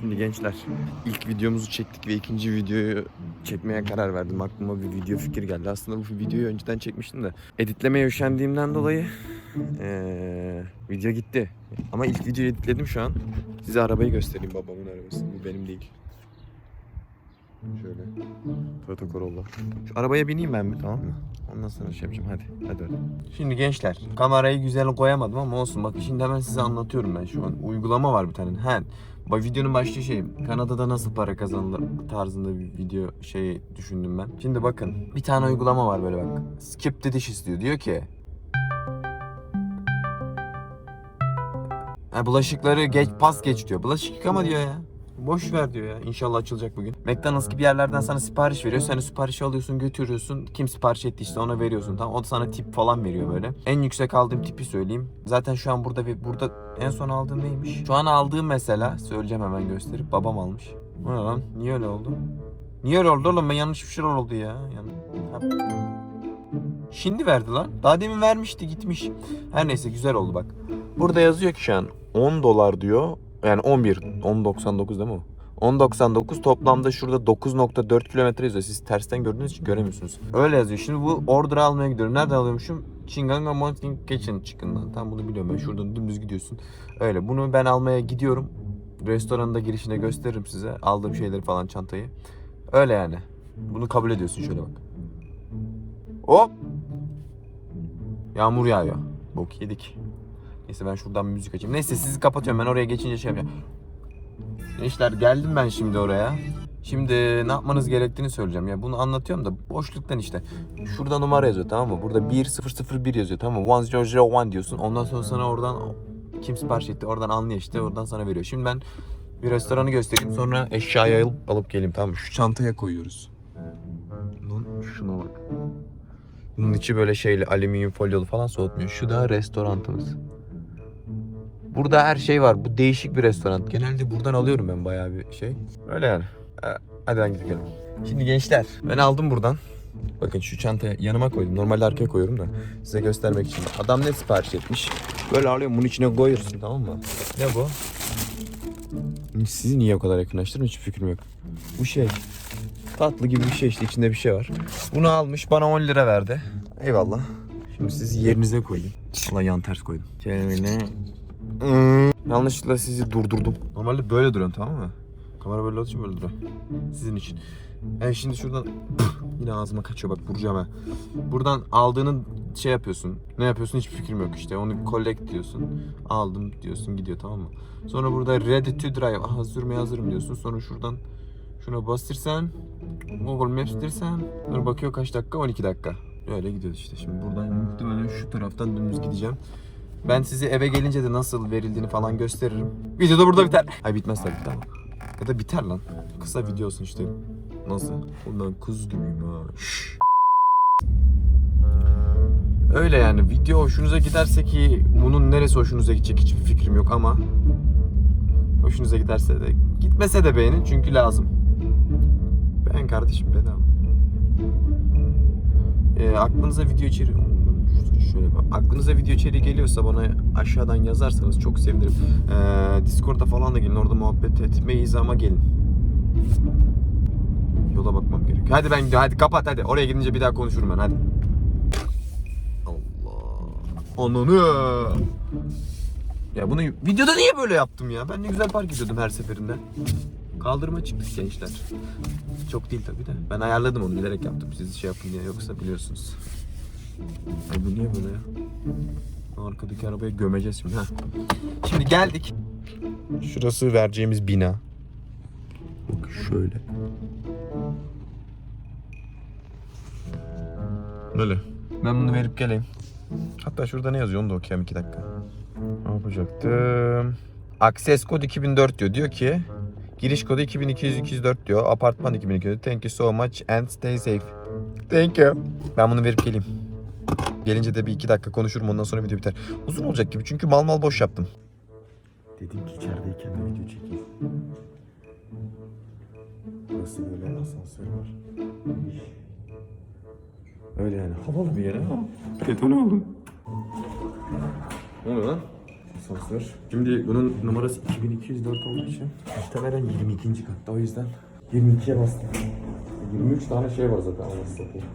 Şimdi gençler ilk videomuzu çektik ve ikinci videoyu çekmeye karar verdim. Aklıma bir video fikir geldi. Aslında bu videoyu önceden çekmiştim de editlemeye üşendiğimden dolayı eee, video gitti. Ama ilk videoyu editledim şu an. Size arabayı göstereyim babamın arabası. Bu benim değil. Şöyle. Toyota Corolla. Şu arabaya bineyim ben bir tamam mı? Ondan sonra şey yapacağım hadi. Hadi hadi. Şimdi gençler kamerayı güzel koyamadım ama olsun. Bakın şimdi hemen size anlatıyorum ben şu an. Uygulama var bir tane. He. Bak videonun başlığı şey Kanada'da nasıl para kazanılır tarzında bir video şey düşündüm ben. Şimdi bakın bir tane uygulama var böyle bak. Skip the dishes diyor. Diyor ki Ha, bulaşıkları geç pas geç diyor. Bulaşık yıkama diyor ya. Boş ver diyor ya. İnşallah açılacak bugün. McDonald's gibi yerlerden sana sipariş veriyor. Sen siparişi alıyorsun götürüyorsun. Kim sipariş ettiyse ona veriyorsun. Tamam. O da sana tip falan veriyor böyle. En yüksek aldığım tipi söyleyeyim. Zaten şu an burada ve burada en son aldığım neymiş? Şu an aldığım mesela söyleyeceğim hemen gösterip babam almış. Bu ne lan? Niye öyle oldu? Niye öyle oldu oğlum? Ben yanlış bir şeyler oldu ya. Yani... Şimdi verdi lan. Daha demin vermişti gitmiş. Her neyse güzel oldu bak. Burada yazıyor ki şu an 10 dolar diyor. Yani 11, 10.99 değil mi o? 10.99 toplamda şurada 9.4 kilometre yazıyor. Siz tersten gördüğünüz için göremiyorsunuz. Öyle yazıyor. Şimdi bu order almaya gidiyorum. Nereden alıyormuşum? Chinganga Mountain Kitchen Chicken'dan. Tam bunu biliyorum ben. Şuradan dümdüz gidiyorsun. Öyle. Bunu ben almaya gidiyorum. Restoranın girişine gösteririm size. Aldığım şeyleri falan çantayı. Öyle yani. Bunu kabul ediyorsun şöyle bak. Hop. Yağmur yağıyor. Bok yedik. Neyse ben şuradan müzik açayım. Neyse sizi kapatıyorum. Ben oraya geçince şey yapacağım. Gençler geldim ben şimdi oraya. Şimdi ne yapmanız gerektiğini söyleyeceğim. Ya bunu anlatıyorum da boşluktan işte. Şurada numara yazıyor tamam mı? Burada 1001 yazıyor tamam mı? 1001 diyorsun. Ondan sonra sana oradan kim sipariş etti oradan anlıyor işte. Oradan sana veriyor. Şimdi ben bir restoranı göstereyim. Sonra eşyayı alıp, alıp geleyim tamam mı? Şu çantaya koyuyoruz. Lan şuna bak. Bunun içi böyle şeyli alüminyum folyolu falan soğutmuyor. Şu da restorantımız. Burada her şey var. Bu değişik bir restoran. Genelde buradan alıyorum ben bayağı bir şey. Öyle yani. Hadi ben gidelim. Şimdi gençler ben aldım buradan. Bakın şu çantaya yanıma koydum. Normalde arkaya koyuyorum da size göstermek için. Adam ne sipariş etmiş? Böyle alıyorum bunun içine koyuyorsun tamam mı? Ne bu? Sizi niye o kadar yakınlaştırdım hiç fikrim yok. Bu şey tatlı gibi bir şey işte içinde bir şey var. Bunu almış bana 10 lira verdi. Eyvallah. Şimdi sizi yerinize koyayım. Allah yan ters koydum. Şöyle. Hmm. Yanlışlıkla sizi durdurdum. Normalde böyle duruyorum tamam mı? Kamera böyle için böyle duruyor. Sizin için. E şimdi şuradan yine ağzıma kaçıyor bak vuracağım ha. Buradan aldığını şey yapıyorsun. Ne yapıyorsun hiçbir fikrim yok işte. Onu collect diyorsun. Aldım diyorsun gidiyor tamam mı? Sonra burada ready to drive. Aha sürmeye hazırım diyorsun. Sonra şuradan şuna bastırsan Google Maps dersen sonra bakıyor kaç dakika 12 dakika. Öyle gidiyor işte. Şimdi buradan muhtemelen şu taraftan dümdüz gideceğim. Ben size eve gelince de nasıl verildiğini falan gösteririm. Video da burada biter. Ay bitmez tabii tamam. Ya da biter lan. Kısa video olsun işte. Nasıl? Ondan kuz gibiyim ha. Şşş. Öyle yani video hoşunuza giderse ki bunun neresi hoşunuza gidecek hiçbir fikrim yok ama hoşunuza giderse de gitmese de beğenin çünkü lazım. Ben kardeşim bedava. E, aklınıza video içeriği şöyle bak. Aklınıza video içeriği geliyorsa bana aşağıdan yazarsanız çok sevinirim. Ee, Discord'da falan da gelin. Orada muhabbet etmeyiz ama gelin. Yola bakmam gerekiyor. Hadi ben. Hadi kapat hadi. Oraya gidince bir daha konuşurum ben. Hadi. Allah. Ananı. Ya bunu videoda niye böyle yaptım ya? Ben ne güzel park ediyordum her seferinde. Kaldırıma çıktık gençler. Çok değil tabii de. Ben ayarladım onu bilerek yaptım. Siz şey yapın diye. Yoksa biliyorsunuz. Ay bu niye böyle ya? Arkadaki arabaya gömeceğiz şimdi. Ha. Şimdi geldik. Şurası vereceğimiz bina. Bak şöyle. Böyle. Ben bunu verip geleyim. Hatta şurada ne yazıyor onu da okuyayım iki dakika. Ne yapacaktım? Akses kod 2004 diyor. Diyor ki giriş kodu 2200 diyor. Apartman 2200. Thank you so much and stay safe. Thank you. Ben bunu verip geleyim. Gelince de bir iki dakika konuşurum ondan sonra video biter. Uzun olacak gibi çünkü mal mal boş yaptım. Dedim ki içerideyken de video çekeyim. Burası böyle asansör var. Öyle yani havalı bir yer ama detone oldum. Ne oluyor lan? asansör. Şimdi bunun numarası 2204 olduğu için muhtemelen 22. katta o yüzden 22'ye bastım. 23 tane şey var zaten anasını satayım.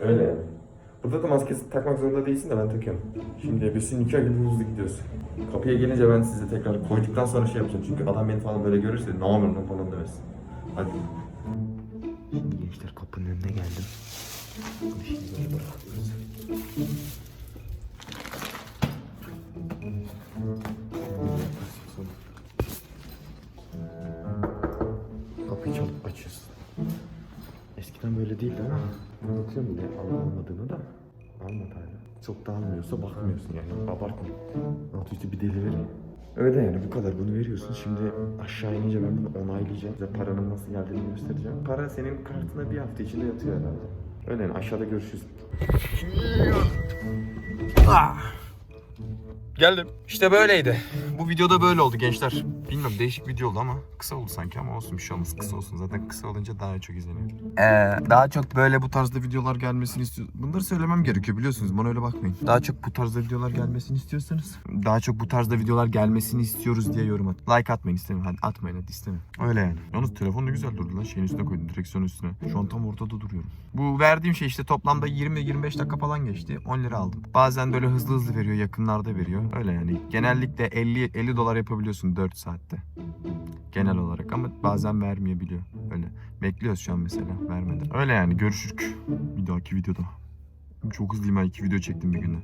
Öyle. Burada da maske takmak zorunda değilsin de ben takıyorum. Şimdi biz nikah gibi hızlı gidiyoruz. Kapıya gelince ben size tekrar koyduktan sonra şey yapacağım. Çünkü adam beni falan böyle görürse ne yapıyorsun lan falan demesin. Hadi. Şimdi gençler kapının önüne geldim. Bunu şimdi böyle bırakıyoruz. Eskiden böyle değildi ama bakıyorum bile almadığını da almadı hala. Çok da almıyorsa bakmıyorsun yani abartma. Altı üstü bir deli verin. Öyle yani bu kadar bunu veriyorsun. Şimdi aşağı inince ben bunu onaylayacağım. Size paranın nasıl geldiğini göstereceğim. Para senin kartına bir hafta içinde yatıyor herhalde. Öyle yani aşağıda görüşürüz. Geldim. İşte böyleydi. Bu videoda böyle oldu gençler. Bilmiyorum değişik video oldu ama kısa oldu sanki ama olsun bir şey olmaz. Kısa olsun zaten kısa olunca daha çok izleniyor. Ee, daha çok böyle bu tarzda videolar gelmesini istiyorsunuz. Bunları söylemem gerekiyor biliyorsunuz bana öyle bakmayın. Daha çok bu tarzda videolar gelmesini istiyorsanız. Daha çok bu tarzda videolar gelmesini istiyoruz diye yorum at. Like atmayın istemiyorum. Hadi atmayın hadi istemiyorum. Öyle yani. Yalnız telefon da güzel durdu lan. Şeyin üstüne koydum direksiyonun üstüne. Şu an tam ortada duruyorum. Bu verdiğim şey işte toplamda 20-25 dakika falan geçti. 10 lira aldım. Bazen böyle hızlı hızlı veriyor, yakınlarda veriyor. Öyle yani. Genellikle 50 50 dolar yapabiliyorsun 4 saatte. Genel olarak ama bazen vermeyebiliyor. Öyle. Bekliyoruz şu an mesela vermeden. Öyle yani görüşürük bir dahaki videoda. Çok hızlıyım ha iki video çektim bir günde.